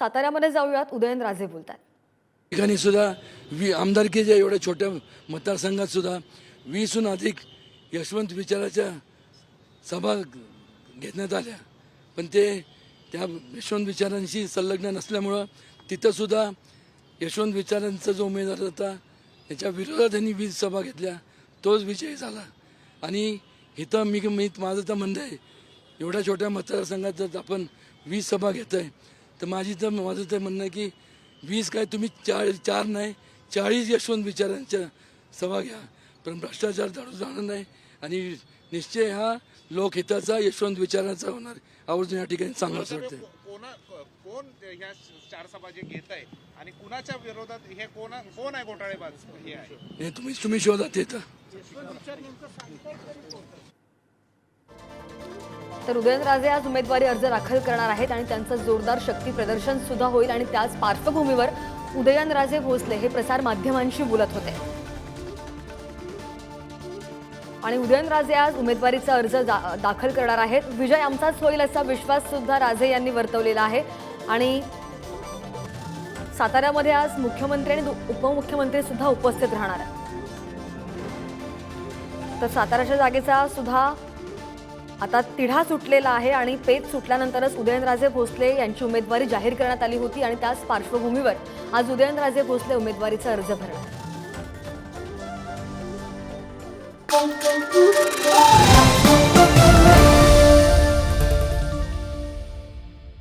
साताऱ्यामध्ये जाऊयात. उदयनराजे बोलतात ठिकाणी सुद्धा वी आमदारकीच्या एवढ्या छोट्या मतदारसंघात सुद्धा वीसहून अधिक यशवंत विचाराच्या सभा घेण्यात आल्या. पण ते त्या यशवंत विचारांशी संलग्न नसल्यामुळं तिथंसुद्धा यशवंत विचारांचा जो उमेदवार होता त्याच्या विरोधात त्यांनी वीज सभा घेतल्या. तोच विजय झाला. आणि इथं मी मी माझं तर म्हणणं आहे एवढ्या छोट्या मतदारसंघात जर आपण वीज सभा घेत आहे तर माझी तर माझं तर म्हणणं आहे की वीस काय तुम्ही चार चार नाही चाळीस यशवंत विचारांच्या सभा घ्या. पण भ्रष्टाचार दारू जाणार नाही आणि निश्चय हा लोकहिताचा यशवंत विचारांचा होणार. आवर्जून या ठिकाणी चांगलं असं वाटतं कोणा कोण ह्या चार सभा जे घेत आहे आणि कुणाच्या विरोधात हे कोण कोण आहे घोटाळेबाज? हे आहे. हे तुम्ही तुम्ही शोधात येतं तर उदयनराजे आज उमेदवारी अर्ज दाखल करणार आहेत आणि त्यांचं जोरदार शक्ती प्रदर्शन सुद्धा होईल आणि त्याच पार्श्वभूमीवर उदयनराजे भोसले हे प्रसार माध्यमांशी बोलत होते. आणि उदयनराजे आज उमेदवारीचा अर्ज दा- दाखल करणार आहेत. विजय आमचाच होईल असा विश्वास सुद्धा राजे यांनी वर्तवलेला आहे. आणि साताऱ्यामध्ये आज मुख्यमंत्री आणि उपमुख्यमंत्री सुद्धा उपस्थित राहणार आहेत. तर साताऱ्याच्या जागेचा सुद्धा आता तिढा सुटलेला आहे आणि पेच सुटल्यानंतरच उदयनराजे भोसले यांची उमेदवारी जाहीर करण्यात आली होती आणि त्याच पार्श्वभूमीवर आज उदयनराजे भोसले उमेदवारीचा अर्ज भरला.